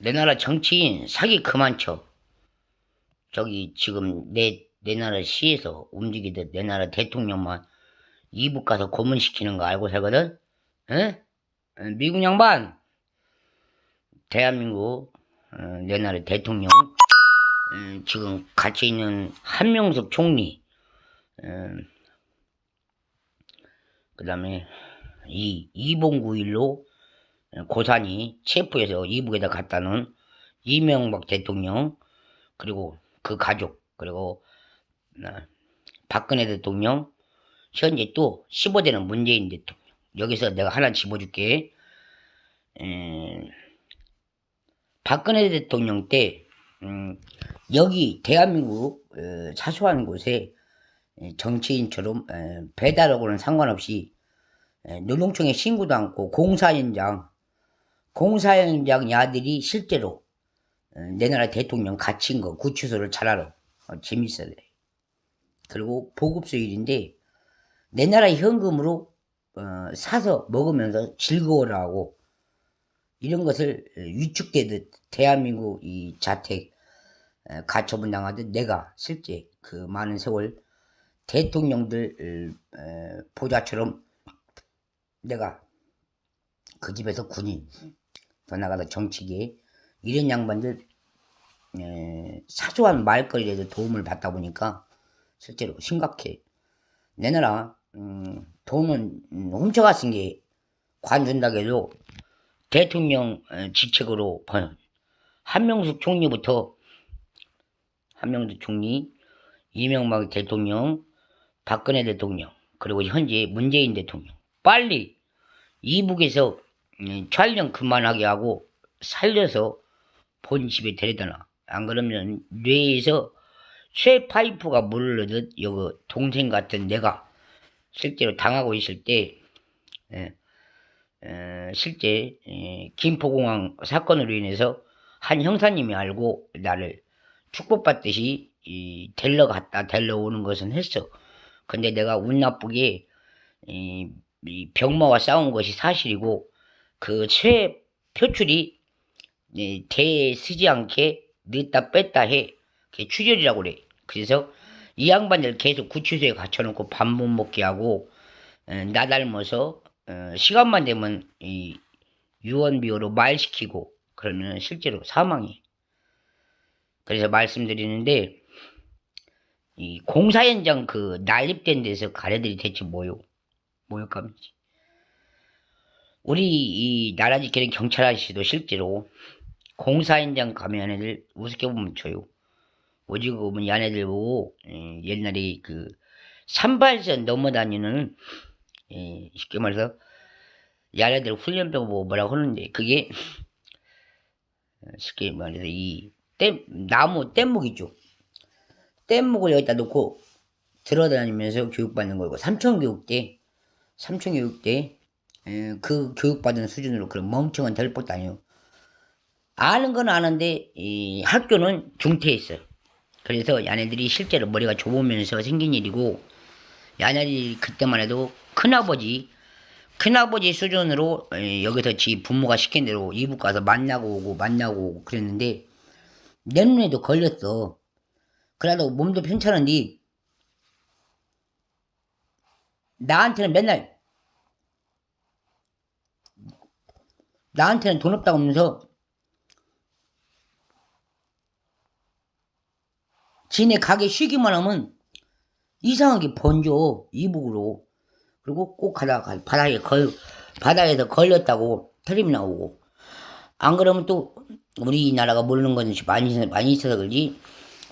내 나라 정치인 사기 그만 쳐. 저기 지금 내, 내 나라 시에서 움직이듯 내 나라 대통령만 이북 가서 고문시키는 거 알고 살거든? 에? 어, 미국 양반! 대한민국, 어, 내 나라 대통령, 어, 지금 같이 있는 한명숙 총리, 그 다음에 이 이봉구일로 고산이 체포해서 이북에다 놓은 이명박 대통령 그리고 그 가족 그리고 어, 박근혜 대통령 현재 또 15대는 문재인 대통령. 여기서 내가 하나 집어줄게. 에, 박근혜 대통령 때 음, 여기 대한민국 어, 사소한 곳에 에, 정치인처럼 에, 배달하고는 상관없이 에, 노동청에 신고도 않고 공사 현장 공사 현장 야들이 실제로 어, 내 나라 대통령 갇힌 거 구치소를 잘 알아 어, 재밌어야 돼. 그리고 보급소 일인데 내 나라 현금으로 어, 사서 먹으면서 즐거워라 하고 이런 것을 위축되듯 대한민국 이 자택 에, 가처분 당하듯 내가 실제 그 많은 세월 대통령들 에, 보좌처럼 내가 그 집에서 군인 더 나가서 정치계 이런 양반들 에, 사소한 말거리에도 도움을 받다 보니까 실제로 심각해. 내 나라 음, 돈은 음, 훔쳐갔은 게 관준다고 해도 대통령 에, 직책으로 번- 한명숙 총리부터 한명숙 총리, 이명박 대통령, 박근혜 대통령, 그리고 현재 문재인 대통령 빨리 이북에서 음, 촬영 그만하게 하고 살려서 본 집에 데려다 놔. 안 그러면 뇌에서 쇠 파이프가 물을 넣듯 여기 동생 같은 내가 실제로 당하고 있을 때 예, 에, 실제 에, 김포공항 사건으로 인해서 한 형사님이 알고 나를 축복받듯이 이, 데려 갔다 데려 오는 것은 했어. 근데 내가 운 나쁘게 이, 이 병마와 싸운 것이 사실이고 그최 표출이 예, 대에 쓰지 않게 넣다 뺐다 해. 그게 추절이라고 그래. 그래서 이 양반들 계속 구치소에 갇혀놓고 밥 못 먹게 하고 에, 나 닮아서 어, 시간만 되면 이 유언비어로 말 시키고 그러면 실제로 사망이. 그래서 말씀드리는데 이 공사 현장 그 난립된 데서 가래들이 대체 뭐요? 뭐였감지? 우리 이 나라 지키는 경찰 아저씨도 실제로 공사 현장 가면 애들 우습게 보면 쳐요. 오지고 보면 이 아내들 보고 에, 옛날에 그 산발선 넘어다니는 에, 쉽게 말해서 야네들 훈련병 보고 뭐라고 하는데 그게 어, 쉽게 말해서 이 뗏, 나무 뗏목 있죠. 뗏목을 여기다 놓고 들어다니면서 교육받는 거고 삼천교육대 삼천교육대 에, 그 교육받은 수준으로 그런 멍청한 될 것도 아니에요. 아는 건 아는데 이 학교는 중퇴했어요. 그래서 야네들이 실제로 머리가 좁으면서 생긴 일이고 야네들이 그때만 해도 큰아버지 큰아버지 수준으로 에, 여기서 지 부모가 시킨 대로 이북 가서 만나고 오고 만나고 오고 그랬는데 내 눈에도 걸렸어. 그래도 몸도 편찮은데 나한테는 맨날 나한테는 돈 없다고 하면서 지네 가게 쉬기만 하면 이상하게 번져 이북으로. 그리고 꼭 가다가 바닥에 걸 바닥에서 걸렸다고 텔레비 나오고. 안 그러면 또 우리나라가 모르는 것이 많이 많이 있어서 그러지.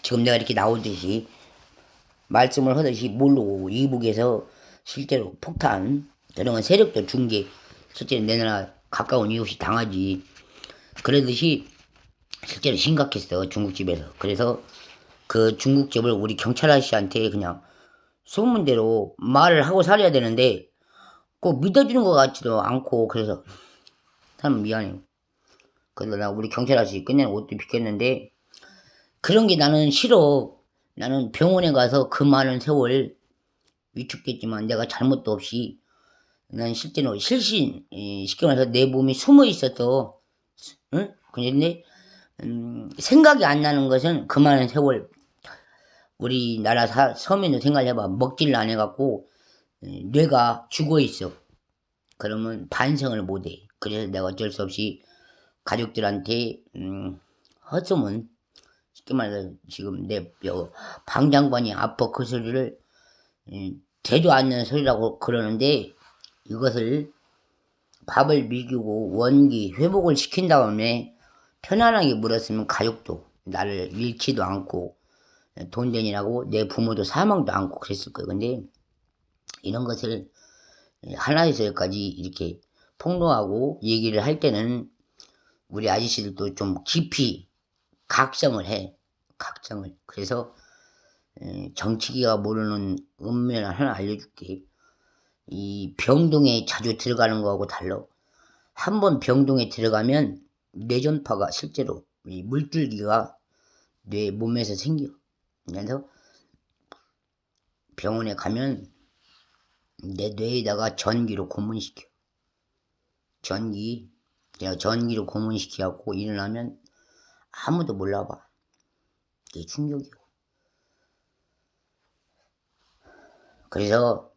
지금 내가 이렇게 나오듯이 말씀을 하듯이 모르고 이북에서 실제로 폭탄 건 세력도 준 게 실제로 내 나라 가까운 이웃이 당하지 그러듯이 실제로 심각했어 중국집에서 그래서 그 중국집을 우리 경찰 아저씨한테 그냥 소문대로 말을 하고 살아야 되는데 꼭 믿어주는 것 같지도 않고 그래서 참 미안해요. 그래서 나 우리 경찰 아저씨 끝내 옷도 비켰는데 그런 게 나는 싫어. 나는 병원에 가서 그 많은 세월 위축됐지만 내가 잘못도 없이 난 실제로 실신 에, 쉽게 말해서 내 몸이 숨어 있었어. 응? 근데 음, 생각이 안 나는 것은 그 많은 세월 우리나라 사, 서민도 생각해봐 먹지를 안 해갖고 음, 뇌가 죽어 있어 그러면 반성을 못해 그래서 내가 어쩔 수 없이 가족들한테 음, 헛소문 쉽게 말해서 지금 내 여, 방장관이 아파 그 소리를 음, 되도 않는 소리라고 그러는데 이것을 밥을 먹이고 원기 회복을 시킨 다음에 편안하게 물었으면 가족도 나를 잃지도 않고 돈 되니라고 내 부모도 사망도 않고 그랬을 거예요. 근데 이런 것을 하나에서 여기까지 이렇게 폭로하고 얘기를 할 때는 우리 아저씨들도 좀 깊이 각성을 해. 각성을. 그래서 에, 정치기가 모르는 은면 하나 알려줄게. 이 병동에 자주 들어가는 거하고 달라. 한 번 병동에 들어가면 뇌전파가 실제로 이 물줄기가 뇌 몸에서 생겨. 그래서 병원에 가면 내 뇌에다가 전기로 고문시켜. 전기, 내가 전기로 고문시켜갖고 일어나면 아무도 몰라봐. 이게 충격이고. 그래서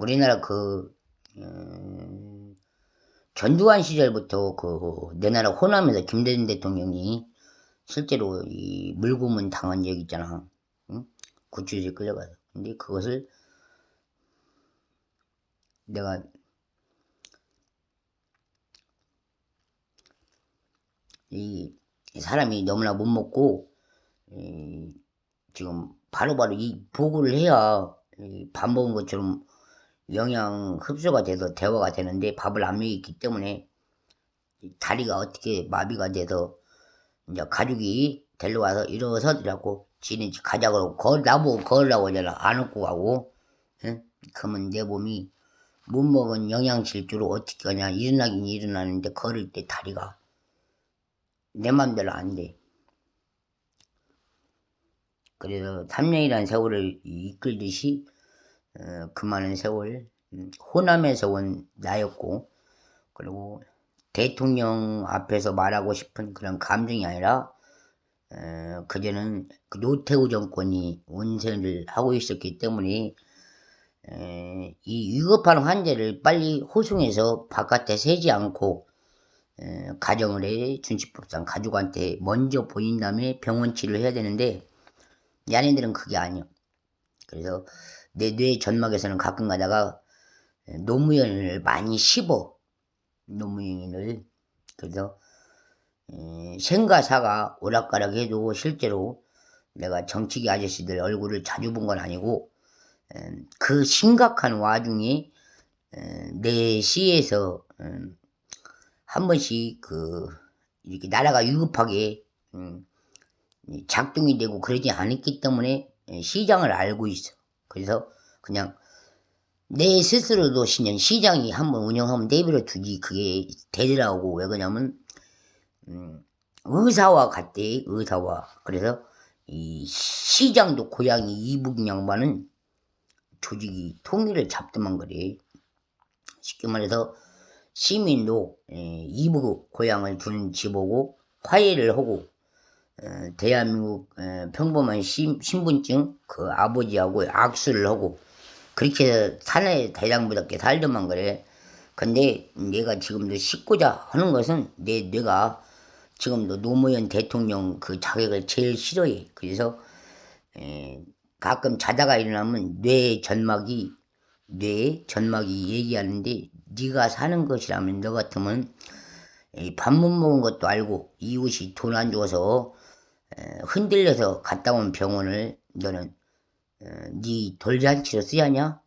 우리나라 그 음, 전두환 시절부터 그 내 나라 호남에서 김대중 대통령이 실제로 이 물고문 당한 적 있잖아. 응? 구치소에 끌려가서. 근데 그것을 내가 이 사람이 너무나 못 먹고 이 지금 바로바로 이 보고를 해야 이밥 먹은 것처럼 영양 흡수가 돼서 대화가 되는데 밥을 안 먹였기 때문에 이 다리가 어떻게 마비가 돼서 이제 가족이 데려와서 일어서더라고 지는 가자고 걸 나보고 걸으라고 하잖아 안 웃고 가고 응? 그러면 내 몸이 못 먹은 영양실조로 어떻게 하냐 일어나긴 일어나는데 걸을 때 다리가 내 맘대로 안 돼. 그래서 3년이라는 세월을 이끌듯이 어, 그 많은 세월 음, 호남에서 온 나였고 그리고 대통령 앞에서 말하고 싶은 그런 감정이 아니라 어, 그제는 그 노태우 정권이 운세를 하고 있었기 때문에 에, 이 위급한 환자를 빨리 호송해서 바깥에 세지 않고 에, 가정을 해 준치법상 가족한테 먼저 보인 다음에 병원 치료를 해야 되는데 야네들은 그게 아니야. 그래서 내뇌 전막에서는 가끔 가다가 노무현을 많이 씹어 노무현을 그래서 에, 생가사가 오락가락해도 실제로 내가 정치기 아저씨들 얼굴을 자주 본 건 아니고 에, 그 심각한 와중에 에, 내 시에서 음, 한 번씩 그 이렇게 나라가 위급하게 음, 이 작동이 되고 그러지 않았기 때문에 예, 시장을 알고 있어. 그래서 그냥 내 스스로도 신년 시장이 한번 운영하면 내버려 두지 그게 되더라고. 왜 그러냐면 음, 의사와 같대 의사와. 그래서 이 시장도 고양이 이북 양반은 조직이 통일을 잡더만 그래. 쉽게 말해서 시민도 에, 이북 고향을 두는 지보고 화해를 하고 어, 대한민국 에, 평범한 시- 신분증 그 아버지하고 악수를 하고 그렇게 사내 대장부답게 살더만 그래. 근데 내가 지금도 씻고자 하는 것은 내 뇌가 지금도 노무현 대통령 그 자격을 제일 싫어해. 그래서 에, 가끔 자다가 일어나면 뇌 전막이 뇌 전막이 얘기하는데 네가 사는 것이라면 너 같으면 밥못 먹은 것도 알고 이웃이 돈 안 줘서 에, 흔들려서 갔다 온 병원을 너는 어, 네 돌잔치로 쓰야냐?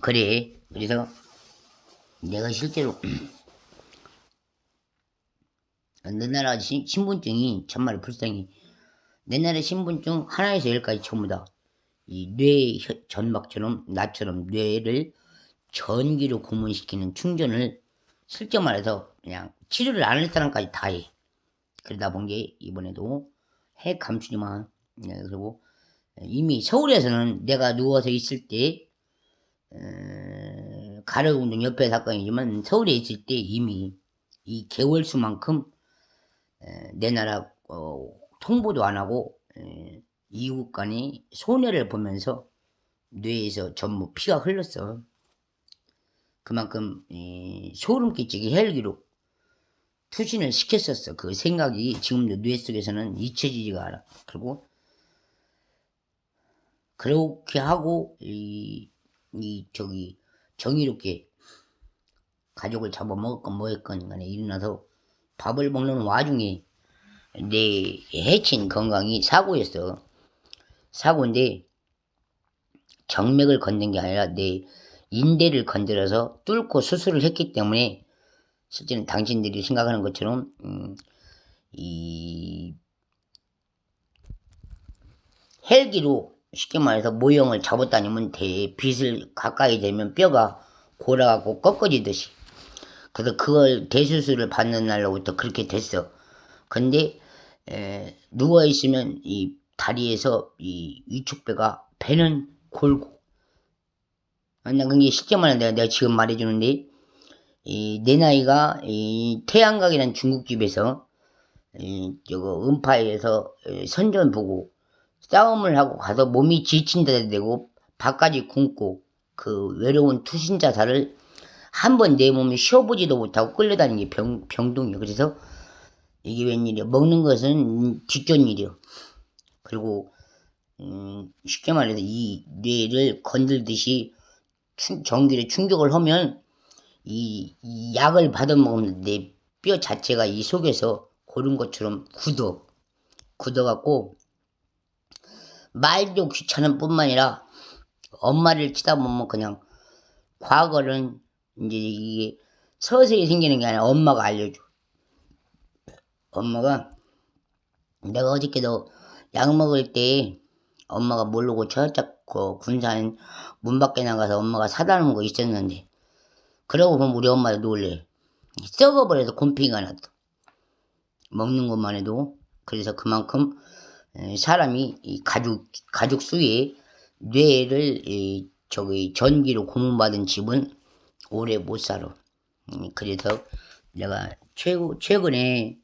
그래. 그래서 내가 실제로 내 나라 시- 신분증이 참말 불쌍히 내 나라 신분증 하나에서 열까지 전부 다 이 뇌 전막처럼 나처럼 뇌를 전기로 고문시키는 충전을 실제 말해서 그냥 치료를 안 할 사람까지 다 해. 그러다 본 게 이번에도 해 감추지만 네, 그리고 이미 서울에서는 내가 누워서 있을 때 에, 가르운동 협회 사건이지만 서울에 있을 때 이미 이 개월 수만큼 에, 내 나라 어, 통보도 안 하고 에, 이웃 간이 손해를 보면서 뇌에서 전부 피가 흘렀어. 그만큼 이, 소름 끼치게 헬기로 투신을 시켰었어. 그 생각이 지금도 뇌 속에서는 잊혀지지가 않아. 그리고 그렇게 하고 이, 이 저기 정의롭게 가족을 잡아먹었건 뭐했건 간에 일어나서 밥을 먹는 와중에 내 해친 건강이 사고였어. 사고인데 정맥을 건든 게 아니라 내 인대를 건드려서 뚫고 수술을 했기 때문에 실제는 당신들이 생각하는 것처럼 음, 이 헬기로 쉽게 말해서 모형을 잡았다니면 대 빛을 가까이 되면 뼈가 골아갖고 꺾어지듯이 그래서 그걸 대수술을 받는 날로부터 그렇게 됐어. 근데 에, 누워 있으면 이 다리에서 이 위축배가 배는 골고 아, 나 그게 실제 말은 내가, 내가 지금 말해주는데 이, 내 나이가 이 태양각이라는 중국집에서 이, 저거 음파에서 에, 선전 보고 싸움을 하고 가서 몸이 지친다 되고 밥까지 굶고 그 외로운 투신자살을 한 번 내 몸이 쉬어보지도 못하고 끌려다니는 게 병, 병동이야. 그래서 이게 웬일이야. 먹는 것은 뒷전일이요. 그리고 음, 쉽게 말해서 이 뇌를 건들듯이 충- 전기를 충격을 하면 이, 이 약을 받아 먹으면 내 뼈 자체가 이 속에서 고른 것처럼 굳어. 굳어갖고 말도 귀찮은 뿐만 아니라 엄마를 치다 보면 그냥 과거는 이제 이게 서서히 생기는 게 아니라 엄마가 알려줘. 엄마가 내가 어저께도 약 먹을 때 엄마가 모르고 저짝 그 군산 문 밖에 나가서 엄마가 사다 놓은 거 있었는데 그러고 보면 우리 엄마도 놀래. 썩어버려서 곰팡이가 났어. 먹는 것만 해도 그래서 그만큼 에, 사람이 이 가죽 가죽 수에 뇌를 이 저기 전기로 고문받은 집은 오래 못 살아. 음, 그래서 내가 최고 최근에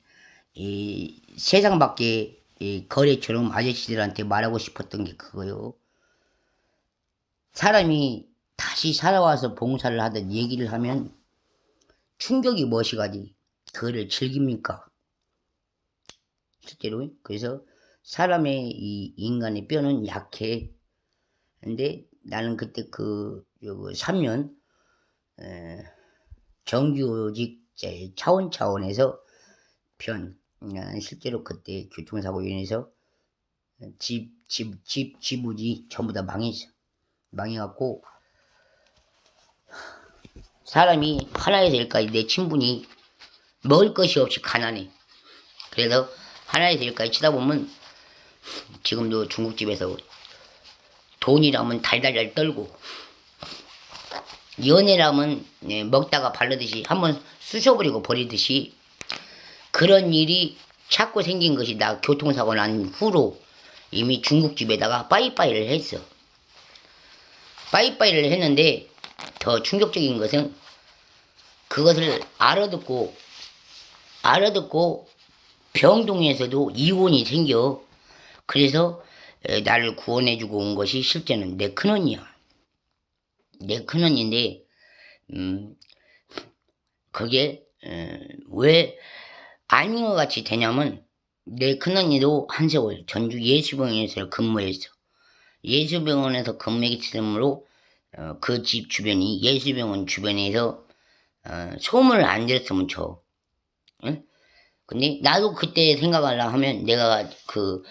이 세상 밖에 이 거래처럼 아저씨들한테 말하고 싶었던 게 그거요. 사람이 다시 살아와서 봉사를 하든 얘기를 하면 충격이 무엇이 가지 그거를 즐깁니까? 실제로 그래서 사람의 이 인간의 뼈는 약해. 근데 나는 그때 그, 그 3년 에, 정규직 제 차원 차원에서 편 나는 실제로 그때 교통사고 인해서 집, 집, 집, 지부지 전부 다 망했어. 망해갖고 사람이 하나에서 열까지 내 친분이 먹을 것이 없이 가난해. 그래서 하나에서 열까지 치다 보면 지금도 중국집에서 돈이라면 달달달 떨고 연애라면 예, 먹다가 바르듯이 한번 쑤셔버리고 버리듯이 그런 일이 자꾸 생긴 것이 나 교통사고 난 후로 이미 중국집에다가 빠이빠이를 했어. 빠이빠이를 했는데 더 충격적인 것은 그것을 알아듣고 알아듣고 병동에서도 이혼이 생겨. 그래서 에, 나를 구원해주고 온 것이 실제는 내 큰언니야. 내 큰언니인데 음, 그게 에, 왜 아닌 것 같이 되냐면 내 큰언니도 한 세월 전주 예수병원에서 근무했어. 예수병원에서 근무했기 때문으로 어, 그 집 주변이 예수병원 주변에서 어, 소문을 안 들었으면 쳐. 응? 근데 나도 그때 생각하려 하면 내가 그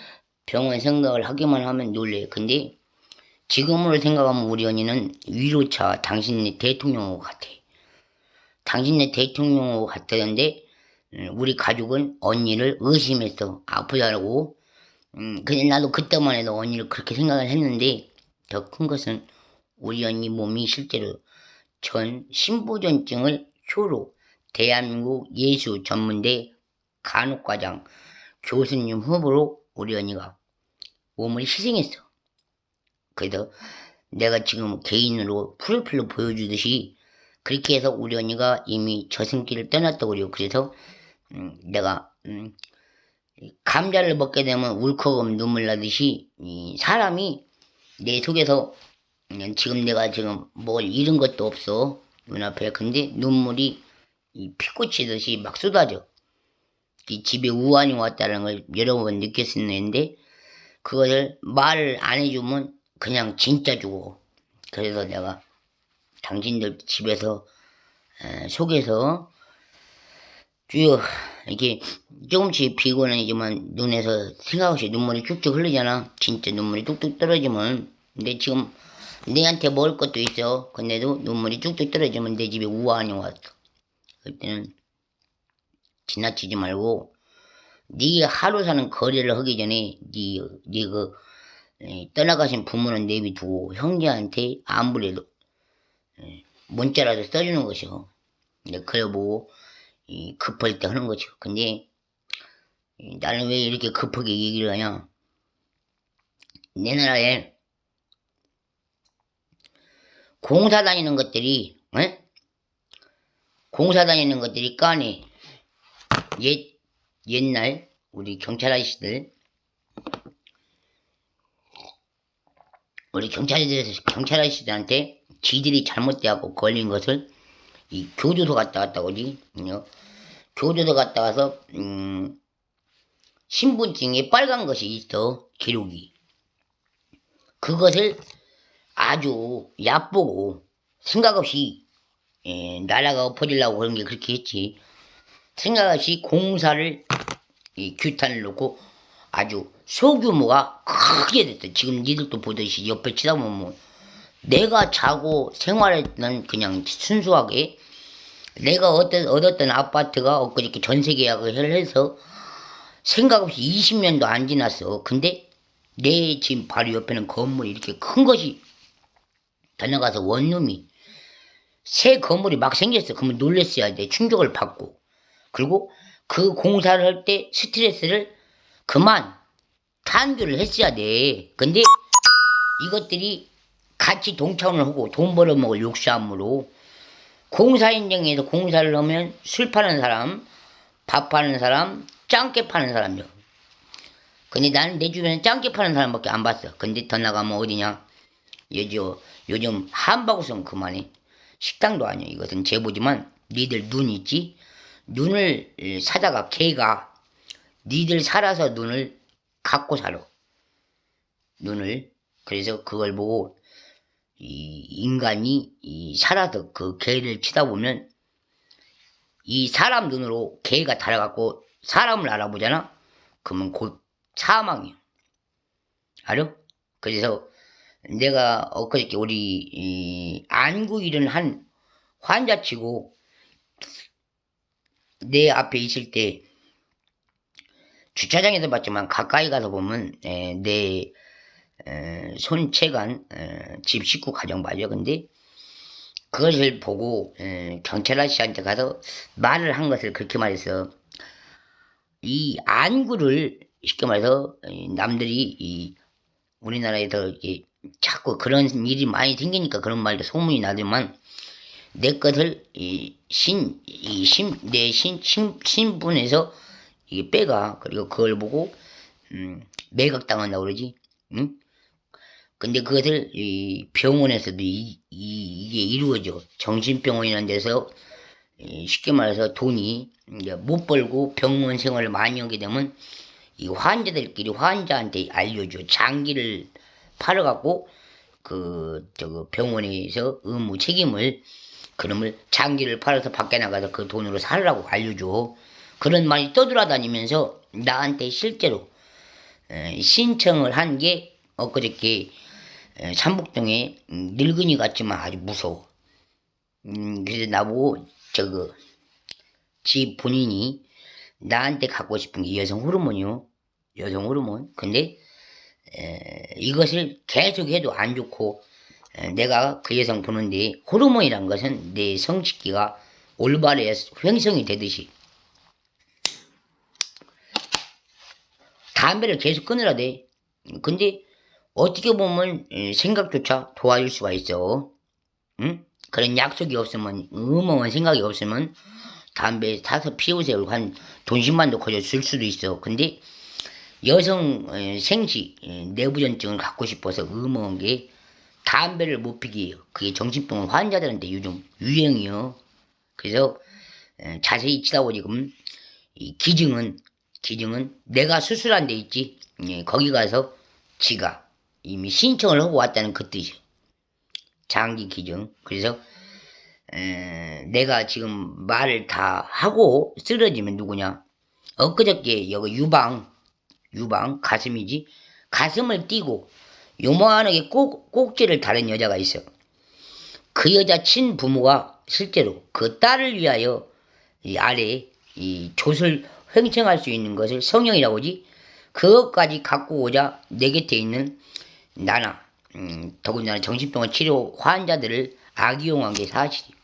병원 생각을 하기만 하면 놀래. 근데 지금으로 생각하면 우리 언니는 위로차 당신네 대통령 같아. 당신네 대통령 같았는데 음, 우리 가족은 언니를 의심했어. 아프다고. 음, 근데 나도 그때만 해도 언니를 그렇게 생각을 했는데 더 큰 것은 언니 몸이 실제로 전 신부전증을 효로 대한민국 예수 전문대 간호과장 교수님 후보로 언니가 몸을 희생했어. 그래서 내가 지금 개인으로 프로필로 보여주듯이 그렇게 해서 우리 언니가 이미 저승길을 떠났다고 그래요. 그래서 음, 내가 음, 감자를 먹게 되면 울컥하면 눈물 나듯이 이 사람이 내 속에서 음, 지금 내가 지금 뭘 잃은 것도 없어. 눈앞에. 근데 눈물이 이 피꽃이듯이 막 쏟아져. 이 집에 우환이 왔다는 걸 여러 번 느꼈었는데 그것을 말을 안 해주면 그냥 진짜 주고 그래서 내가 당신들 집에서 에, 속에서 쭉 이렇게 조금씩 피곤해지만 눈에서 생각 없이 눈물이 쭉쭉 흐르잖아. 진짜 눈물이 뚝뚝 떨어지면. 근데 지금 내한테 먹을 것도 있어 근데도 눈물이 쭉쭉 떨어지면 내 집에 우환이 왔어 그때는 지나치지 말고 네 하루 사는 거래를 하기 전에 네, 네 그 떠나가신 부모는 내비두고 형제한테 아무래도 에, 문자라도 써주는 것이요. 근데 그래 보고 이, 급할 때 하는 거죠. 근데 이, 나는 왜 이렇게 급하게 얘기를 하냐? 내 나라에 공사 다니는 것들이 에? 공사 다니는 것들이 까네. 옛 옛날 우리 경찰 아저씨들 우리 경찰들 경찰 아저씨들한테 지들이 잘못돼갖고 걸린 것을 이 교도소 갔다 왔다 어? 교도소 갔다 와서 음, 신분증에 빨간 것이 있어 기록이 그것을 아주 얕보고 생각 없이 예, 나라가 엎어지려고 그런 게 그렇게 했지 생각 없이 공사를 이 규탄을 놓고 아주 소규모가 크게 됐어. 지금 니들도 보듯이 옆에 치다 보면 뭐 내가 자고 생활했던 그냥 순수하게 내가 얻었, 얻었던 아파트가 엊그저께 전세 계약을 해서 생각 없이 20년도 안 지났어. 근데 내 집 바로 옆에는 건물이 이렇게 큰 것이 다녀가서 원룸이 새 건물이 막 생겼어. 그러면 놀랬어야 돼. 충격을 받고. 그리고 그 공사를 할 때 스트레스를 그만 탄주를 했어야 돼. 근데 이것들이 같이 동참을 하고 돈 벌어먹을 욕심으로 공사 인정에서 공사를 하면 술 파는 사람, 밥 파는 사람, 짱깨 파는 사람이요. 근데 나는 내 주변에 짱깨 파는 사람밖에 안 봤어. 근데 더 나가면 어디냐? 요즘, 요즘 한바구선 그만해. 식당도 아니야. 이것은 제보지만 니들 눈 있지? 눈을 사다가 개가 니들 살아서 눈을 갖고 살아. 눈을. 그래서 그걸 보고 이 인간이 이 살아서 그 개를 치다 보면 이 사람 눈으로 개가 달아갖고 사람을 알아보잖아. 그러면 곧 사망이야. 알아? 그래서 내가 엊그저께 우리 이 안구 일은 한 환자치고 내 앞에 있을 때 주차장에서 봤지만 가까이 가서 보면 에, 내 에, 손채간 에, 집 식구 가정 맞아? 근데 그것을 보고 에, 경찰 아저씨한테 가서 말을 한 것을 그렇게 말해서 이 안구를 쉽게 말해서 이 남들이 이 우리나라에서 이렇게 자꾸 그런 일이 많이 생기니까 그런 말도 소문이 나지만 내 것을 이 신 이신내 신, 신, 신분에서 이게 빼가. 그리고 그걸 보고 음, 매각당한다 고 그러지? 응? 근데 그것을 이 병원에서도 이, 이, 이게 이루어져. 정신병원이라는 데서 이 쉽게 말해서 돈이 이제 못 벌고 병원 생활을 많이 하게 되면 이 환자들끼리 환자한테 알려줘 장기를 팔아갖고 그 저거 병원에서 의무 책임을 그놈을 장기를 팔아서 밖에 나가서 그 돈으로 살라고 알려줘. 그런 말이 떠돌아다니면서 나한테 실제로 에, 신청을 한 게 엊그저께 에, 삼북동에 음, 늙은이 같지만 아주 무서워. 음, 그래서 나보고 저거 지 본인이 나한테 갖고 싶은 게 여성 호르몬이요. 여성 호르몬. 근데 에, 이것을 계속해도 안 좋고 에, 내가 그 여성 보는데 호르몬이란 것은 내 성식기가 올바르게 횡성이 되듯이 담배를 계속 끊으라 돼. 근데 어떻게 보면 에, 생각조차 도와줄 수가 있어. 응? 그런 약속이 없으면 의무원 생각이 없으면 담배 타서 피우세요 한 돈씩만도 거저 줄 수도 있어. 근데 여성 에, 생쥐 에, 내부전증을 갖고 싶어서 의무원 게 담배를 못 피게요. 그게 정신병 환자들한테 요즘 유행이요. 그래서 에, 자세히 치다 지금 이 기증은 기증은 내가 수술한 데 있지. 예, 거기 가서 지가 이미 신청을 하고 왔다는 그 뜻이요. 장기 기증. 그래서 에, 내가 지금 말을 다 하고 쓰러지면 누구냐? 엊그저께 여기 유방 유방 가슴이지. 가슴을 띄고 요만하게 꼭, 꼭지를 다른 여자가 있어. 그 여자 친부모가 실제로 그 딸을 위하여 이 아래 이조 횡청할 수 있는 것을 성령이라고 하지. 그것까지 갖고 오자 내 곁에 있는 나나 음, 더군다나 정신병원 치료 환자들을 악용한 게 사실이에요.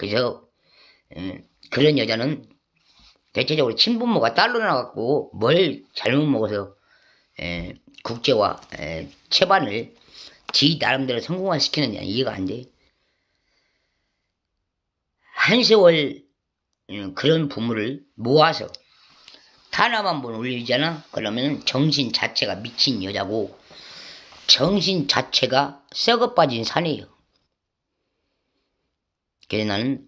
그래서 음, 그런 여자는 대체적으로 친부모가 딸로 나갖고 뭘 잘못 먹어서 에, 국제와 에, 채반을 지 나름대로 성공화시키느냐 이해가 안 돼. 한 세월 음, 그런 부모를 모아서 탄압 한번 올리잖아? 그러면 정신 자체가 미친 여자고 정신 자체가 썩어 빠진 사내예요. 그래서 나는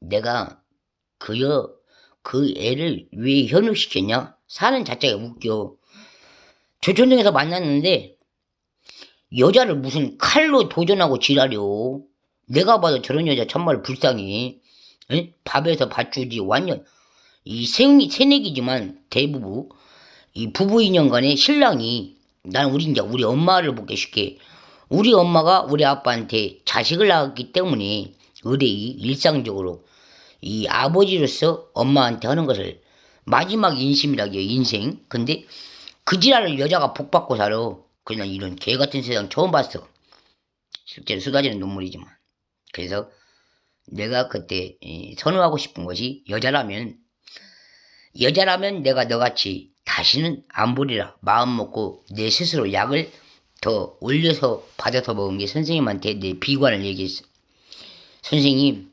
내가 그 여, 그 애를 왜 현혹시켰냐? 사는 자체가 웃겨. 조천동에서 만났는데 여자를 무슨 칼로 도전하고 지랄이요. 내가 봐도 저런 여자 정말 불쌍해. 에? 밥에서 밭주지 완전 이 생, 새내기지만 대부부 이 부부 인연 간에 신랑이 난 우리 이제 우리 엄마를 보게 쉽게 우리 엄마가 우리 아빠한테 자식을 낳았기 때문에 의뢰이 일상적으로 이 아버지로서 엄마한테 하는 것을 마지막 인심이라기요 인생. 근데 그 지랄을 여자가 복받고 살아. 그냥 이런 개 같은 세상 처음 봤어. 실제로 쏟아지는 눈물이지만. 그래서 내가 그때 이, 선호하고 싶은 것이 여자라면 여자라면 내가 너같이 다시는 안 보리라. 마음 먹고 내 스스로 약을 더 올려서 받아서 먹은 게 선생님한테 내 비관을 얘기했어. 선생님,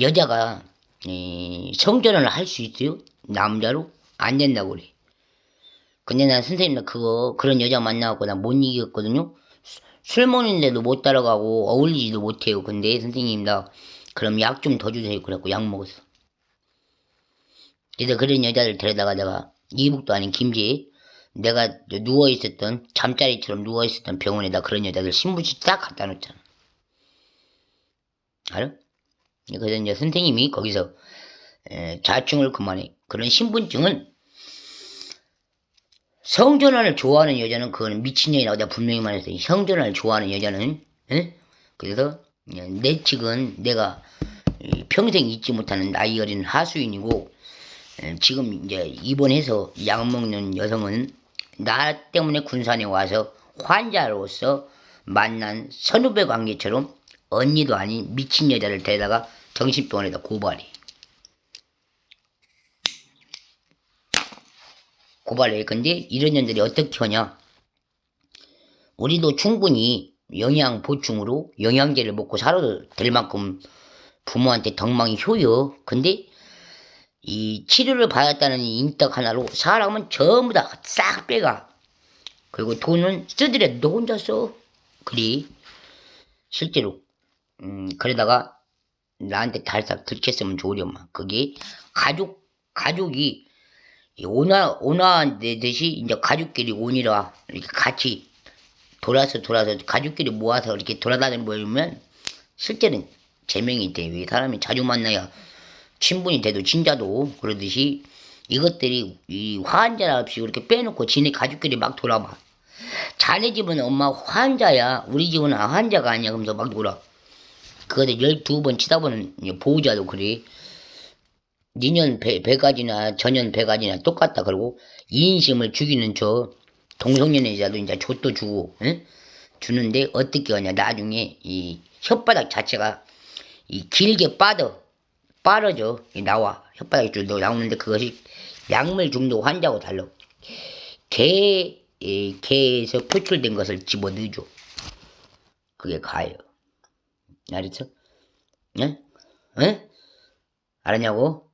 여자가 이, 성전환을 할 수 있어요? 남자로? 안 된다고 그래. 근데 난 선생님 나 그거 그런 여자 만나갖고 나 못 이겼거든요. 수- 술 먹는데도 못 따라가고 어울리지도 못해요. 근데 선생님 나 그럼 약 좀 더 주세요. 그래갖고 약 먹었어. 그래서 그런 여자들 데려다가 내가 이북도 아닌 김제 내가 누워 있었던 잠자리처럼 누워 있었던 병원에다 그런 여자들 신분증 딱 갖다 놓잖아. 알아? 그래서 이제 선생님이 거기서 에, 자충을 그만해. 그런 신분증은 성전환을 좋아하는 여자는 그거는 미친년이라고 내가 분명히 말했어요. 성전환을 좋아하는 여자는 에? 그래서 예, 내 측은 내가 이 평생 잊지 못하는 나이 어린 하수인이고 에, 지금 이제 입원해서 약 먹는 여성은 나 때문에 군산에 와서 환자로서 만난 선후배 관계처럼 언니도 아닌 미친 여자를 데려다가 정신병원에다 고발해. 고발해. 근데 이런 년들이 어떻게 하냐? 우리도 충분히 영양 보충으로 영양제를 먹고 살아도 될 만큼 부모한테 덕망이 효여. 근데 이 치료를 받았다는 이 인덕 하나로 사람은 전부 다 싹 빼가. 그리고 돈은 쓰더라도 너 혼자 써. 그리 실제로 음 그러다가 나한테 달싹 들켰으면 좋으련만 그게 가족 가족이 이 온화 온화되듯이 이제 가족끼리 온이라 이렇게 같이 돌아서 돌아서 가족끼리 모아서 이렇게 돌아다니는 보면 실제는 제명이 돼. 왜 사람이 자주 만나야 친분이 돼도 진짜도 그러듯이 이것들이 이 환자 없이 이렇게 빼놓고 지네 가족끼리 막 돌아봐. 자네 집은 엄마 환자야. 우리 집은 아, 환자가 아니야. 그러면서 막 돌아. 그거를 열두 번 치다 보는 이제 보호자도 그래. 니년 배, 배가지나 전년 배가지나 똑같다. 그러고 인심을 죽이는 저 동성연애자도 이제 족도 주고 응? 주는데 어떻게 하냐. 나중에 이 혓바닥 자체가 이 길게 빠져 빠르죠. 이 나와 혓바닥이 쭉 나오는데 그것이 약물 중독 환자하고 달라. 개 이, 개에서 표출된 것을 집어 넣어줘. 그게 가요. 알았어? 예? 예? 알았냐고?